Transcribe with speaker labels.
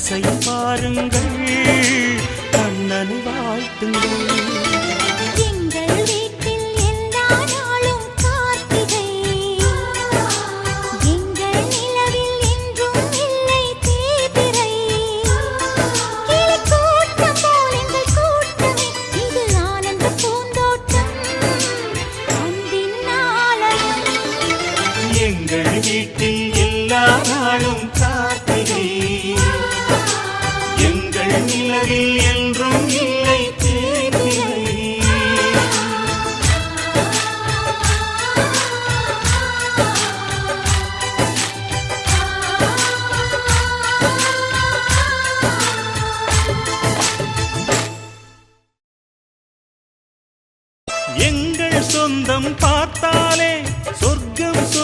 Speaker 1: அதிசயம் பாருங்கள் கண்ணனை வாழ்த்துங்கள்.
Speaker 2: எங்கள் வீட்டில் நிலவில் என்றும் இல்லை
Speaker 1: எங்கள் சொந்தம் பார்த்தாலே சொர்க்கம் சொ-